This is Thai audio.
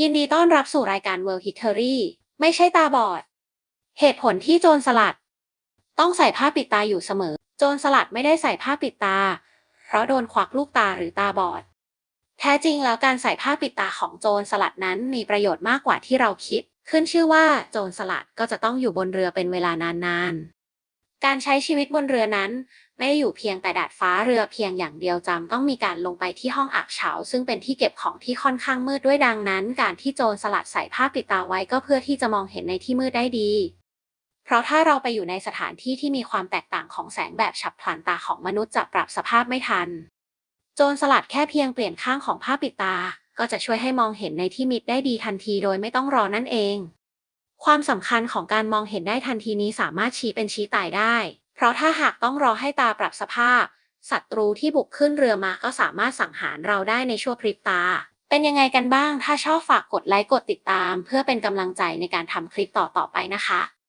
ยินดีต้อนรับสู่รายการ World History ไม่ใช่ตาบอด เหตุผลที่โจรสลัด ต้องใส่ผ้าปิดตาอยู่เสมอ โจรสลัดไม่ได้ใส่ผ้าปิดตา เพราะโดนควักลูกตาหรือตาบอด แท้จริงแล้วการใส่ผ้าปิดตาของโจรสลัดนั้นมีประโยชน์มากกว่าที่เราคิด ขึ้นชื่อว่าโจรสลัดก็จะต้องอยู่บนเรือเป็นเวลานานๆ การใช้ชีวิตบนเรือนั้น ไม่ได้อยู่เพียงแต่ดาดฟ้าเรือเพียงอย่างเดียวจำต้องมีการลงไปที่ห้องอักเฉา ซึ่งเป็นที่เก็บของที่ค่อนข้างมืดด้วยดังนั้น การที่โจรสลัดใส่ผ้าปิดตาไว้ก็เพื่อที่จะมองเห็นในที่มืดได้ดี เพราะถ้าเราไปอยู่ในสถานที่ที่มีความแตกต่างของแสงแบบฉับพลันตาของมนุษย์จะปรับสภาพไม่ทัน โจรสลัดแค่เพียงเปลี่ยนข้างของผ้าปิดตา ก็จะช่วยให้มองเห็นในที่มิดได้ดีทันทีโดยไม่ต้องรอนั่นเอง ความสำคัญของการมองเห็นได้ทันทีนี้สามารถชี้เป็นชี้ตายได้ เพราะถ้าหากต้องรอให้ตาปรับสภาพศัตรูที่บุกขึ้นเรือมาก็สามารถสังหารเราได้ในชั่วพริบตา เป็นยังไงกันบ้าง ถ้าชอบฝากกดไลค์กดติดตาม เพื่อเป็นกำลังใจในการทำคลิปต่อๆไปนะคะ